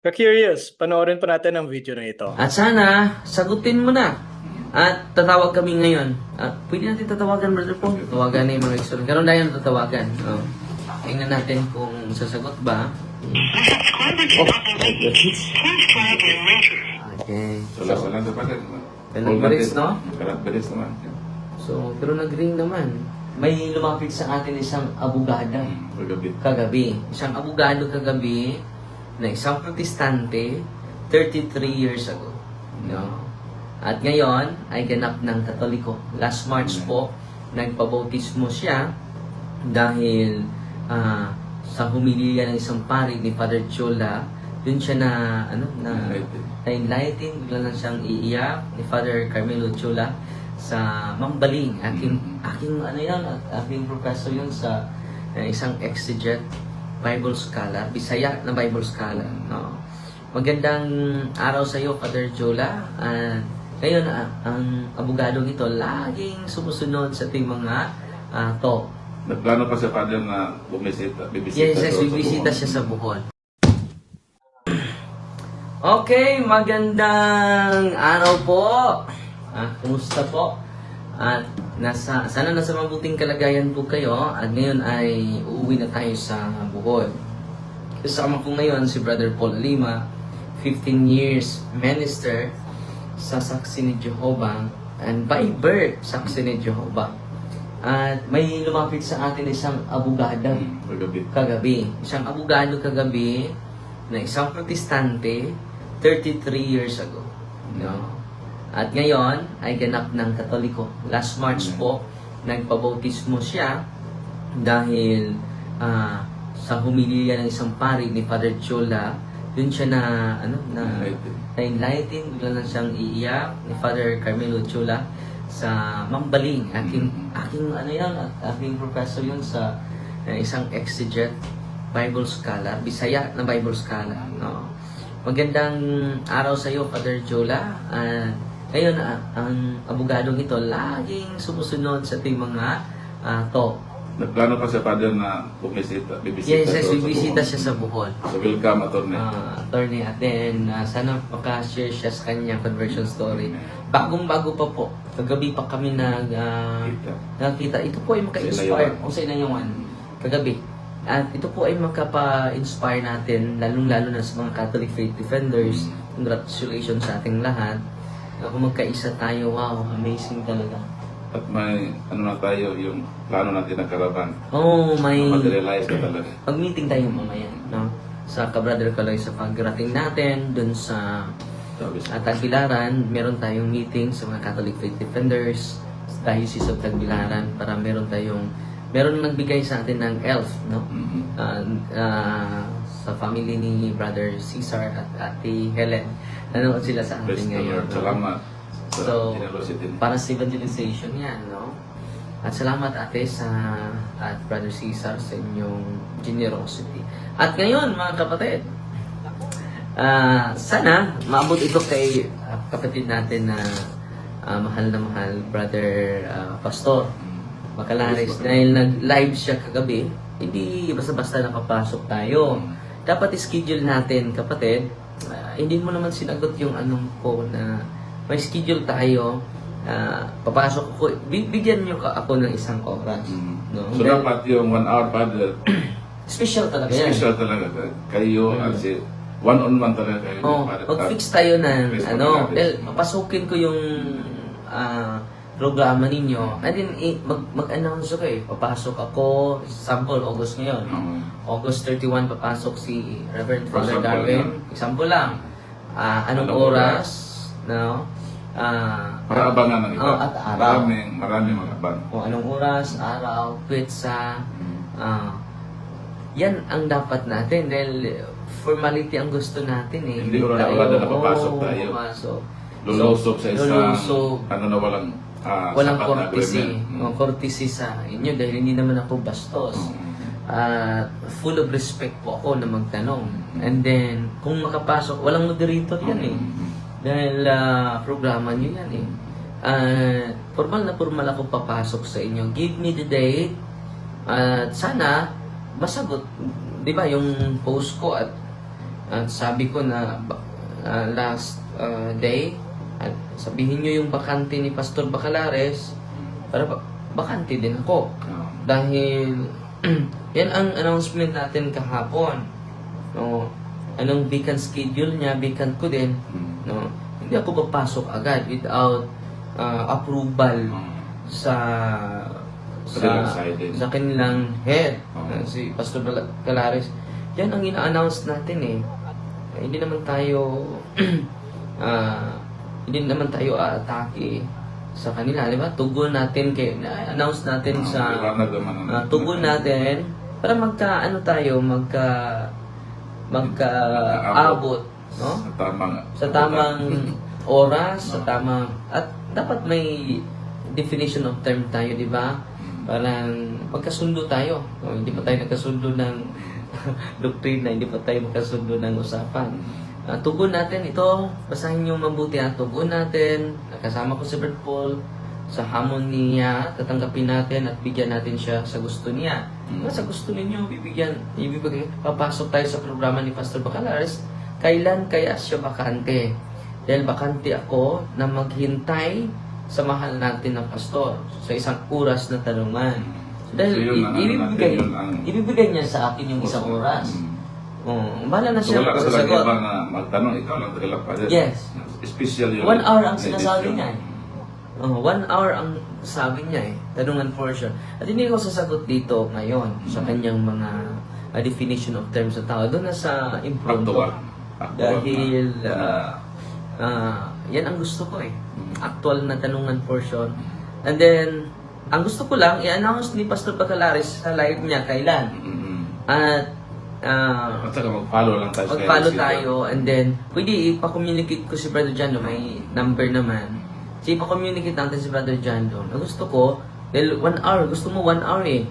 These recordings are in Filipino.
Ka-curious, panoorin po natin ang video na ito. At sana, sagutin mo na. At tatawag kami ngayon. At pwede natin tatawagan, Brother Paul. Tawagan na yung mga extra. Karoon tayo na tatawagan. Oh. Tingnan natin kung sasagot ba. Oh. Okay. Salah salah dapat kan. Kalat baris, no? Kalat baris naman. So, pero nag-ring naman. May lumapit sa atin isang abogada Paggabi. kagabi. Isang abogado kagabi na isang protestante 33 years ago. No? At ngayon ay ganap ng katoliko. Last March po, nagpabautismo siya dahil ah, sa humiliya ng isang pari ni Father Chola, dun siya na, ano, na, na enlighten, bigla lang siyang iiyak ni Father Carmelo Chola sa Mambaling. Aking, aking, ano yan, aking professor yun sa uh, isang exeget Bible scholar, Bisaya na Bible scholar. No? Magandang araw sa iyo, Father Jola. Ah, ngayon, ah, ang abogadong ito laging sumusunod sa ating mga ah, talk. Nagplano pa si Father na bumisita, bibisita. Yes, yes, bibisita siya sa Buhon. Okay, magandang araw po. Ah, kumusta po? At nasa, sana nasa mabuting kalagayan po kayo at ngayon ay uuwi na tayo sa Buhon. Kasama ko ngayon si Brother Paul Lima, 15 years minister sa Saksi ni Jehovah and by birth Saksi ni Jehovah. At may lumapit sa atin isang abogada Paggabi. kagabi. Isang abogado kagabi na isang protestante 33 years ago. No? At ngayon ay ganap ng katoliko. Last March po, nagpabautismo siya dahil ah, sa humiliya ng isang pari ni Father Chola, dun siya na, ano, na, na enlighten, bigla lang siyang iiyak ni Father Carmelo Chola sa Mambaling. Aking, aking, ano yan, aking professor yun sa uh, isang exeget Bible scholar, Bisaya na Bible scholar. No? Magandang araw sa iyo, Father Jola. Ah, ngayon, ah, ang abogadong ito laging sumusunod sa ating mga ah, talk. Nagplano pa si Father na bumisita, bibisita. Yes, yes, bibisita siya sa Buhon. So welcome, attorney. Ah, attorney, at then ah, sana makashare siya sa kanyang conversion story. Bagong-bago pa po. Kagabi pa kami nag Kita. nakita. Ito po ay maka-inspire. Kung sa inayungan. Kagabi. At ito po ay makapa-inspire natin, lalong-lalo na sa mga Catholic faith defenders. Congratulations sa ating lahat. Kung magkaisa tayo, wow, amazing talaga. At may, ano na tayo, yung plano natin ng karaban. Oh, may... Materialize na talaga. Mag-meeting tayo mamaya, no? Sa Kabrother Kaloy sa pagrating natin, dun sa At Tagbilaran, meron tayong meeting sa mga Catholic Faith Defenders Diocese of Tagbilaran para meron tayong meron nagbigay sa atin ng ELF, no? Mhm. Ah, ah, sa family ni Brother Cesar at Ate Helen. Nanood sila sa Praise atin the ngayon. Lord. no? Salamat sa So, generosity. para sa evangelization yan, no? At salamat ate sa at Brother Cesar sa inyong generosity. At ngayon, mga kapatid, ah sana maabot ito kay ah, kapatid natin na ah, mahal na mahal, Brother ah, Pastor Macalares. Dahil nag-live siya kagabi, hindi basta-basta nakapasok tayo. Dapat schedule natin, kapatid. Hindi mo naman sinagot yung anong ko na may schedule tayo. ah, papasok ako. Bi- Bigyan niyo ka ako ng isang oras. Mhm. No? So Dahil dapat yung one hour, Father, special talaga yan. special talaga. Kayo, Mm. as in, one-on-one talaga kayo. Oh, Father. mag-fix tayo ng Fix ano, dahil papasukin ko yung ah, programa ninyo. And then eh, mag mag-announce ko eh. Papasok ako, sample August ngayon. Mhm. August 31 papasok si Reverend Father example, Darwin. Example lang. Ah, anong Anong oras? No? Ah, Para abangan ng iba. Oh, at araw. Maraming, maraming mga abang. kung anong oras, araw, pizza, ah, yan ang dapat natin dahil formality ang gusto natin eh. Hindi ko na wala na papasok oo, tayo. papasok. Lulusog sa isang, lulusog. ano na walang, ah, Walang sapat na courtesy. agreement. Oh, courtesy sa inyo dahil hindi naman ako bastos. Mhm. At full of respect po ako na magtanong. And then, kung makapasok, walang moderator yan eh. Dahil ah, programa nyo yan eh. Ah, formal na formal ako papasok sa inyo. Give me the date. At sana, masagot. Di ba, yung post ko at At sabi ko na ah, last ah, day, at sabihin nyo yung bakante ni Pastor Bacalares, para ba- bakante din ako. Dahil yan ang announcement natin kahapon. No, anong vacant schedule niya, vacant ko din. Mm. No, hindi ako papasok agad without ah, approval Oo. sa sa, sa kanilang head, Oo. uh, si Pastor Calares. Yan ang ina-announce natin eh. Hindi naman tayo ah, hindi naman tayo aatake sa kanila, di ba? Tugon natin kay na-announce natin Oo, sa ah, tugon natin para magka ano tayo, magka magka abot, no? Sa tamang sa tamang oras, sa tamang at dapat may definition of term tayo, di ba? Parang magkasundo tayo. No, hindi pa tayo nagkasundo ng doktrina, hindi pa tayo magkasundo ng usapan. Ah, tugon natin ito, basahin niyo mabuti ang tugon natin. Kasama ko si Bert Paul sa hamon niya, tatanggapin natin at bigyan natin siya sa gusto niya. Mm. Sa gusto ninyo, bibigyan, ibibigay, papasok tayo sa programa ni Pastor Bacalares, kailan kaya siya bakante? Dahil bakante ako na maghintay sa mahal natin ng pastor sa isang oras na tanungan. Dahil So, yun ang i- ano ibibigay, ang- ibibigay niya sa akin yung isang oras. Mm. Oh, bahala na So, siya wala ka sa sagot. iba na magtanong, ikaw lang talaga pa rin. Yes. Special yun. One hour ang sinasabi niya eh. Oh, one hour ang sabi niya eh, tanungan portion. At hindi ko sasagot dito ngayon sa kanyang mga uh, definition of terms sa tao. Doon na sa impromptu. Actual. Actual Dahil na- uh, uh, yan ang gusto ko eh. Mm. Actual na tanungan portion. And then, ang gusto ko lang, i-announce ni Pastor Bacalares sa live niya kailan. Mm. At uh, At saka mag-follow lang tayo sa Mag-follow LCD. tayo and then pwede ipa-communicate ko si Brother John may number naman. So ipa-communicate natin si Brother John do. Na gusto ko, dahil one hour, gusto mo one hour eh.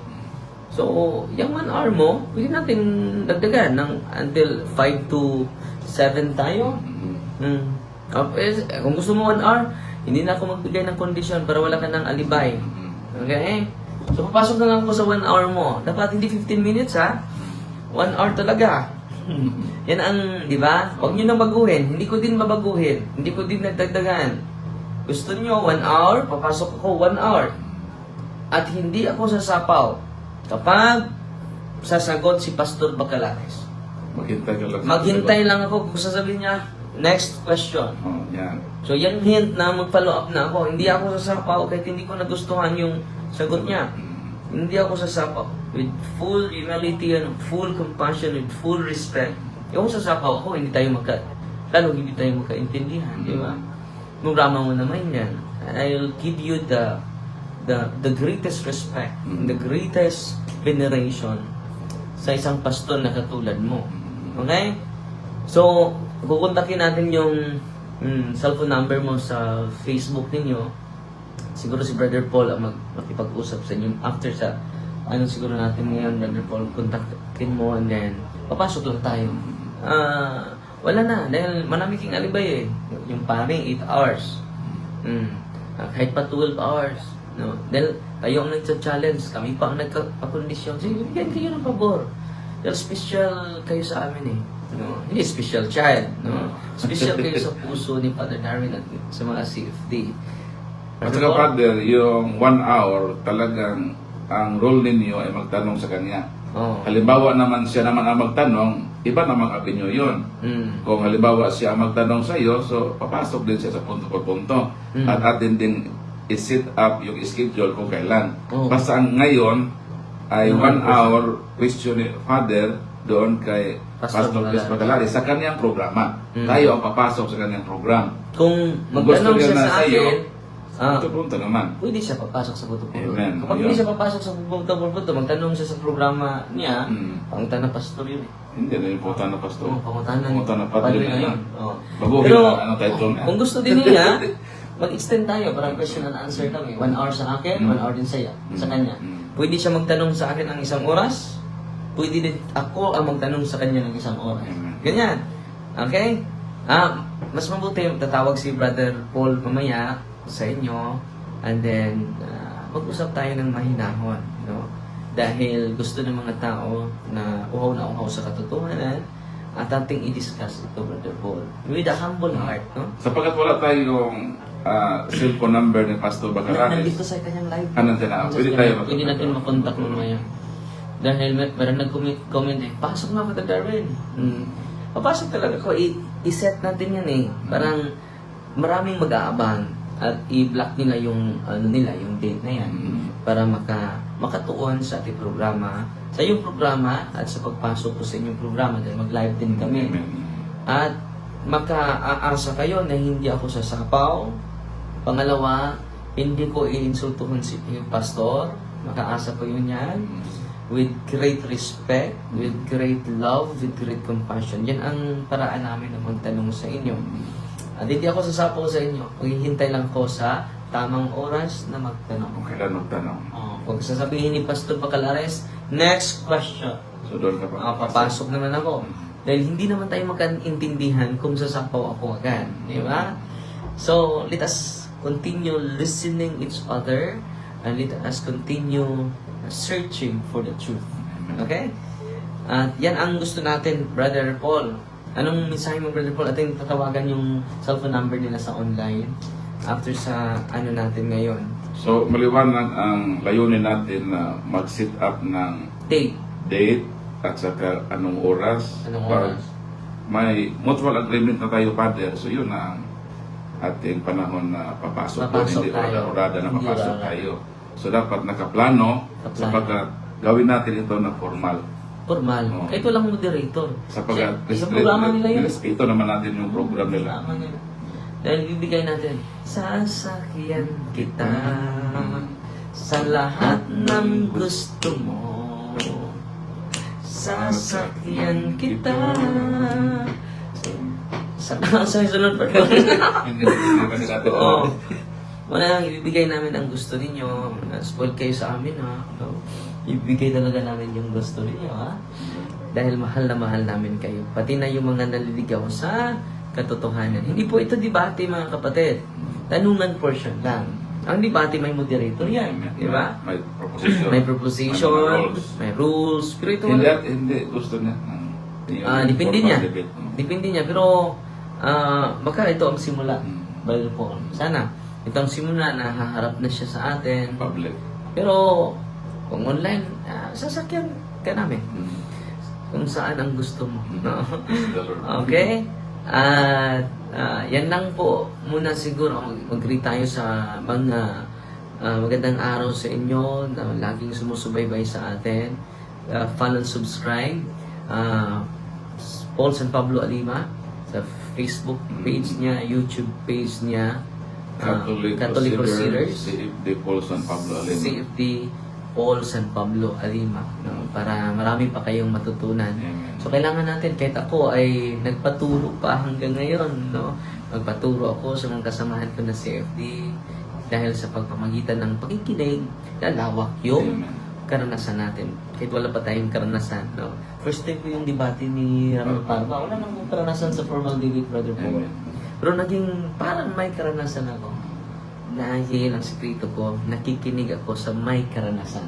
So, yung one hour mo, pwede natin dagdagan ng until 5 to 7 tayo. Mm. Hmm. Ah, eh, kung gusto mo one hour, hindi na ako magbigay ng kondisyon para wala ka ng alibay. Mm. Okay? So, papasok na lang ako sa one hour mo. Dapat hindi 15 minutes, ha? One hour talaga. Yan ang, di ba? Huwag nyo na baguhin. Hindi ko din mabaguhin. Hindi ko din nagdagdagan. Gusto nyo one hour, papasok ako one hour. At hindi ako sasapaw kapag sasagot si Pastor Bacalares. Maghintay ka lang. Maghintay lang ako kung sasabihin niya, next question. Oh, yan. So, yan hint na mag-follow up na ako. Hindi ako sasapaw kahit hindi ko nagustuhan yung sagot niya. Mm. Hindi ako sasapaw. With full humility and full compassion and full respect. Yung sasapaw ako, hindi tayo magka... Lalo hindi tayo magkaintindihan, di ba? Programa mo naman yan. I'll give you the the the greatest respect, the greatest veneration sa isang pastor na katulad mo. Okay? So, kukontakin natin yung mm, cellphone number mo sa Facebook ninyo. Siguro si Brother Paul ang mag makipag-usap sa inyo after sa ano siguro natin ngayon, Brother Paul, kontakin mo and then papasok lang tayo. Ah, wala na dahil marami king alibay eh. Yung paring 8 hours. Mm. Ah, kahit pa 12 hours. No? Dahil kayo ang nagsa-challenge, kami pa ang nagka-kondisyon. Sige, bigyan kayo ng pabor. Dahil special kayo sa amin eh. No? Hindi special child. No? Special kayo sa puso ni Father Darwin at sa mga CFD. At saka, brother, yung one hour, talagang ang role ninyo ay magtanong sa kanya. Oh. Halimbawa naman siya naman ang magtanong, iba namang opinion yun. Mm. Kung halimbawa siya ang magtanong sa iyo, so papasok din siya sa punto por punto. Mm. At atin din i-set up yung schedule kung kailan. Oh. Basta ang ngayon ay Mm. one hour question Father doon kay Pastor Pastor Chris. Bacalares sa kanyang programa. Mm. Tayo ang papasok sa kanyang program. Kung magtanong siya na sa sa akin, ah, Punto punto naman. pwede siya papasok sa Buto Puto. Amen. Kapag Ayun. hindi siya papasok sa Buto Puto, magtanong siya sa programa niya, Mm. pangutan na pastor yun eh. Hindi na yung puta na pastor. Oo, pangutan na. Puta na Padre na na yun. Oo. Baguhin Pero, na ano title niya. kung gusto din niya, mag-extend tayo. Parang question and answer kami. One hour sa akin, Mm. one hour din sa'yo, sa Mm. kanya. Mm. Pwede siya magtanong sa akin ng isang oras. Pwede din ako ang magtanong sa kanya ng isang oras. Amen. Ganyan. Okay? Ah, mas mabuti tatawag si Brother Paul mamaya sa inyo and then ah, mag-usap tayo ng mahinahon, no? Dahil gusto ng mga tao na uhaw na uhaw sa katotohanan at ating i-discuss ito, Brother Paul. With a humble heart, no? Sapagkat wala tayong ah, cellphone number ni Pastor Bacaranes. nandito sa kanyang live. Nandyan na. Pwede tayo Pwede makontak. natin makontak mamaya. Dahil may, meron nag-comment comment eh, pasok na kita Darwin. Hmm. Papasok talaga ko, i-set natin yan eh. Parang maraming mag-aabang at i-block nila yung ano nila, yung date na yan Mm. para maka makatuon sa ating programa, sa iyong programa at sa pagpasok ko sa inyong programa dahil mag-live din kami. Amen. At makaasa kayo na hindi ako sasapaw. Pangalawa, hindi ko iinsultuhan si yung pastor. Makaasa ko yun yan. With great respect, with great love, with great compassion. Yan ang paraan namin na magtanong sa inyo. At hindi ako sasapaw sa inyo. Maghihintay lang ko sa tamang oras na magtanong. Kung kailan magtanong. Oh, kung sasabihin ni Pastor Bacalares, next question. So doon ka pa. Ah, papasok naman ako. Dahil hindi naman tayo magkaintindihan kung sasapaw ako agad. Di ba? So, let us continue listening each other and let us continue searching for the truth. Okay? At yan ang gusto natin, Brother Paul. Anong mensahe mo, Brother Paul? Ating tatawagan yung cellphone number nila sa online after sa ano natin ngayon. So maliwanag ang layunin natin na mag-set up ng Date. date at saka anong oras. Anong oras? May mutual agreement na tayo, Father. So yun na ang ating panahon na papasok, Papasok. Hindi tayo. orada na papasok tayo. So dapat nakaplano Nakaplano. sapagkat gawin natin ito na formal. Formal. Oo. Kahit walang moderator. Sapagkat Siya- yung programa nila yun. respeto naman natin yung program nila. Tama nila. Dahil bibigay natin, sasakyan kita sa lahat ng gusto mo. Sasakyan kita. Sa sa sunod pa Oo. Wala ibibigay namin ang gusto ninyo. Na-spoil kayo sa amin, ha? No? Ibibigay talaga namin yung gusto ninyo, ha? Dahil mahal na mahal namin kayo. Pati na yung mga naliligaw sa katotohanan. Hindi po ito debate, mga kapatid. Tanungan portion lang. Ang debate may moderator yan. Di ba? May proposition. May proposition, May rules. may rules. Pero ito Hindi, wala. hindi. Gusto niya. Ah, depende formal niya. debate. Depende niya. Pero, ah, baka ito ang simula. Hmm. Brother Paul. Sana, ito ang simula na haharap na siya sa atin. Public. Pero, kung online, ah, sasakyan ka namin. Hmm. Kung saan ang gusto mo. No? The Lord. okay? At ah, yan lang po muna siguro. Mag- Mag-greet tayo sa mga ah, magandang araw sa inyo na laging sumusubaybay sa atin. Ah, follow and subscribe. Ah, Paul San Pablo Alima sa Facebook page niya, YouTube page niya. ah, Catholic, Catholic Crusaders. CFD Paul San Pablo Alema. CFD Paul San Pablo Alima no? para marami pa kayong matutunan. So kailangan natin kahit ako ay nagpaturo pa hanggang ngayon, no? Magpaturo ako sa mga kasamahan ko na CFD dahil sa pagpamagitan ng pakikinig, lalawak yung karanasan natin. Kahit wala pa tayong karanasan, no? First time ko yung debate ni Ramon Parma. Wala nang karanasan sa formal debate, Brother Paul. Pero naging parang may karanasan ako. Dahil ang sikreto ko, nakikinig ako sa may karanasan.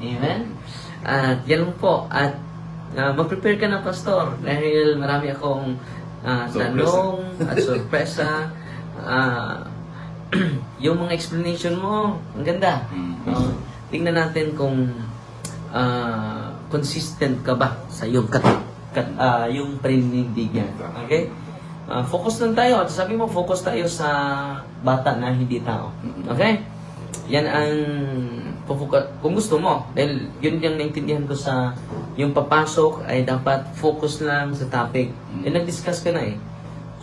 Amen. At yan lang po. At ah, mag-prepare ka na, Pastor. Dahil marami akong Sorpresa. tanong at sorpresa. Ah, yung mga explanation mo, ang ganda. No? tingnan natin kung ah, consistent ka ba sa yung kat, kat, ah, yung paninindigan. Okay? Ah, focus lang tayo. At sabi mo, focus tayo sa bata na hindi tao. Okay? Yan ang pupuka, kung gusto mo. Dahil yun yung naintindihan ko sa yung papasok ay dapat focus lang sa topic. Eh, nag-discuss ka na eh.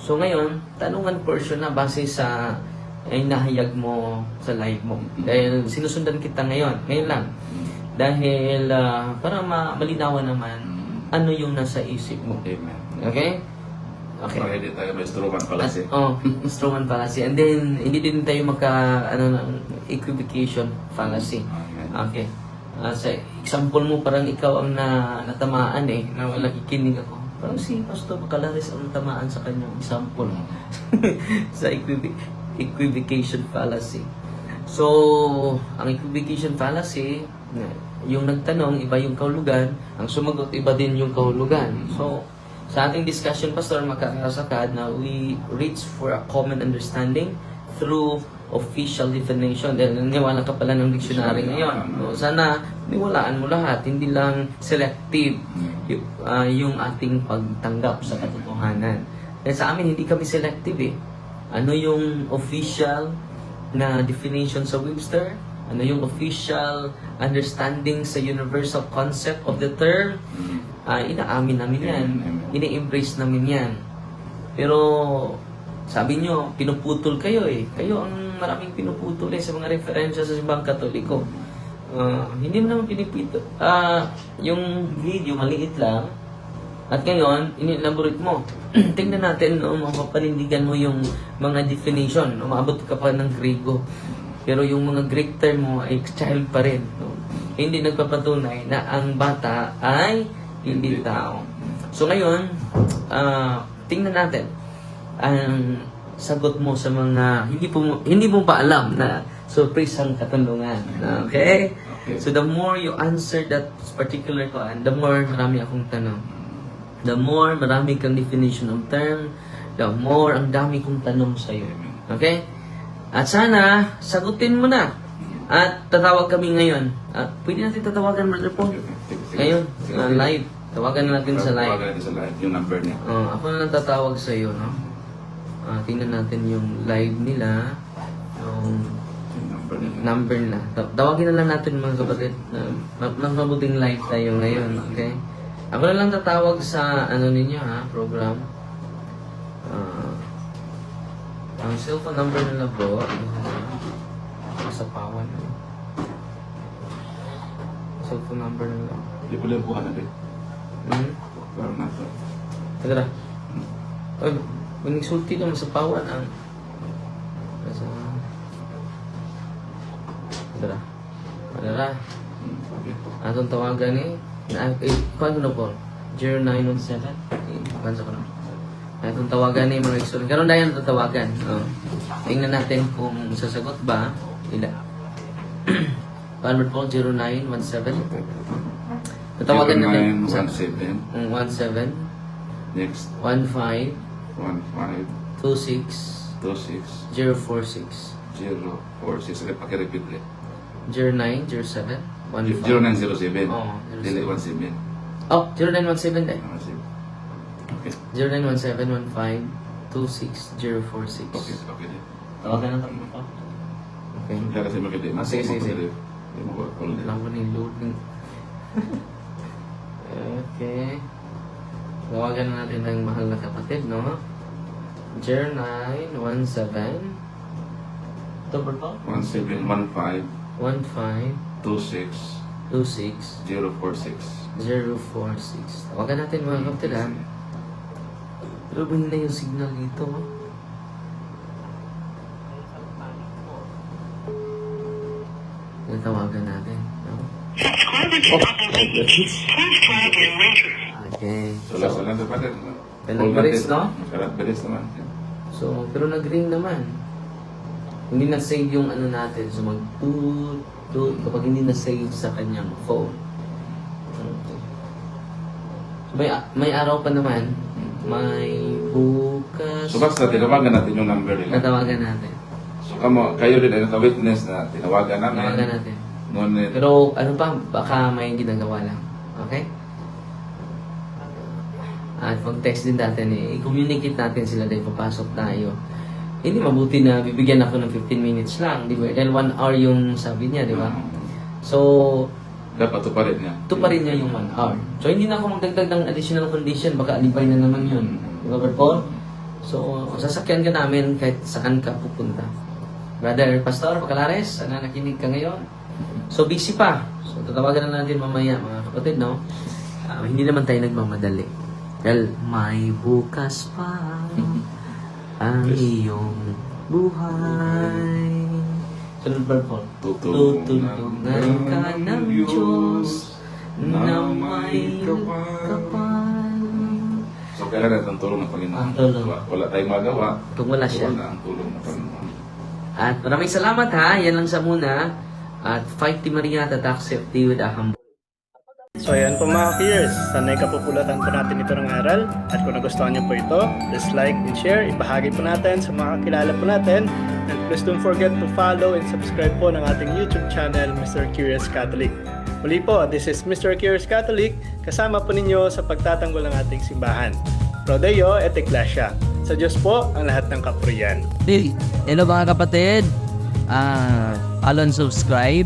So ngayon, tanungan portion na base sa ay nahayag mo sa live mo. Dahil sinusundan kita ngayon. Ngayon lang. Dahil ah, para ma- malinawan naman ano yung nasa isip mo. Amen. Okay? Okay. Hindi tayo may Stroman pala At, siya. oh, Stroman fallacy. And then, hindi din tayo magka, ano, equivocation fallacy. Amen. Okay. Ah, sa example mo, parang ikaw ang na, natamaan eh, na wala kikinig ako. Parang si Pastor Bacalares ang natamaan sa kanyang example. sa equiv- equivocation fallacy. So, ang equivocation fallacy, yung nagtanong, iba yung kahulugan, ang sumagot, iba din yung kahulugan. So, Sa ating discussion, Pastor, makakasakad na we reach for a common understanding through official definition. Dahil naniwala ka pala ng dictionary ngayon. So, sana niwalaan mo lahat, hindi lang selective y- ah, yung ating pagtanggap sa katotohanan. Dahil sa amin, hindi kami selective eh. Ano yung official na definition sa Webster? Ano yung official understanding sa universal concept of the term? Ah, inaamin namin yan. Ini-embrace namin yan. Pero, sabi nyo, pinuputol kayo eh. Kayo ang maraming pinuputol eh sa mga referensya sa simbang katoliko. Ah, hindi mo naman pinipito. Ah, yung video, maliit lang. At ngayon, inelaborate mo. Tingnan natin, no, mapapanindigan mo yung mga definition. Umabot ka pa ng Grego. Pero yung mga Greek term mo ay child pa rin. No? Hindi nagpapatunay na ang bata ay hindi tao. So ngayon, ah, tingnan natin ang sagot mo sa mga hindi po hindi mo pa alam na surprise ang katanungan. Okay? Okay. So the more you answer that particular koan, the more marami akong tanong. The more marami kang definition of term, the more ang dami kong tanong sa iyo. Okay? At sana, sagutin mo na. At tatawag kami ngayon. At pwede natin tatawagan, Brother Paul. Ngayon, ah, live. Tawagan na natin sa live. Tawagan natin sa live, yung number niya. Oh, ako na lang tatawag sa iyo, no? Ah, tingnan natin yung live nila. Yung number niya. number nila. Ta- Tawagin na lang natin mga kapatid. Uh, mas mabuting live tayo ngayon, okay? Ako na lang tatawag sa ano ninyo ha, program. Ah, ang cellphone number nila bro, sa pawan. Cellphone number nila. Hindi ko lang buhan natin. Hmm? Parang nasa. Tara. Ay, manigsulti lang sa pawan ang... Sa... Tara. Tara. Hmm, Okay. Atong tawagan ni... Na, eh, ko na po. 0917. Eh, bansa ko na. Atong tawagan ni mga igsoon. Karon dayan atong tawagan. Oh. Tingnan natin kung sasagot ba. Ila. Palmer po, 0917. Tatawagan natin sa 0917. mm, 17 Next, 15 15 26 26 046 046. Okay, pakirepeat ulit. 09 07 15 0907. Oo, Dili 17. Oh, 0917 eh. Ah, sige. Okay. 0917 15 26 046 Okay, din. Tawagan na tayo po. Okay. Kaya kasi makita. Ah, sige, sige, sige. Hindi mo ko call. Alam ko ni loading. okay. Tawagan na natin ng mahal na kapatid, no? 0917 Ito ba po? 1715 15 26 26 046. 046. Tawagan natin mga kapatid ha. Pero ba na yung signal dito? Tawagan natin. No? Oh, okay. So, last na lang sa patin. Walang baris, no? Baris naman. So, pero nag-ring naman. Hindi na-save yung ano natin. So, mag toot, toot, kapag hindi na-save sa kanyang phone. Okay. So, may, may araw pa naman. May bukas. So, basta tinawagan natin yung number nila. Natawagan natin. So, kamo, kayo din ay naka-witness na tinawagan namin. Natawagan natin. Ngunit, Pero ano pa, baka may ginagawa lang. Okay? At pag-text din natin, eh, i-communicate natin sila dahil papasok tayo. Hindi mabuti na bibigyan ako ng 15 minutes lang, di ba? Dahil 1 hour yung sabi niya, di ba? So, dapat tuparin niya. ito pa rin niya yung 1 hour. So, hindi na ako magdagdag ng additional condition, baka alipay na naman yun. Brother Paul? So, sasakyan ka namin kahit saan ka pupunta. Brother Pastor Bacalares, sana nakinig ka ngayon. So, busy pa. So, tatawagan na natin mamaya, mga kapatid, no? Ah, hindi naman tayo nagmamadali. Dahil may bukas pa ang iyong buhay. Brother Paul. Tutulungan ka ng Diyos na may kapal. So, kailangan natin ang tulong ng Panginoon. Ang tulong. Wala, wala tayong magawa. Kung wala siya. Wala ang tulong ng Panginoon. At maraming salamat ha. Yan lang sa muna. At fight Ti Maria that accept thee with a humble So ayan po mga peers, sanay kapupulatan po natin ito ng aral at kung nagustuhan niyo po ito, please like and share, ibahagi po natin sa mga kakilala po natin and please don't forget to follow and subscribe po ng ating YouTube channel, Mr. Curious Catholic. Muli po, this is Mr. Curious Catholic, kasama po ninyo sa pagtatanggol ng ating simbahan. Prodeo et Ecclesia. Sa Diyos po ang lahat ng kapurian. Hey, Hello mga kapatid. Follow and subscribe.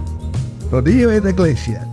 Rodillo et Iglesia.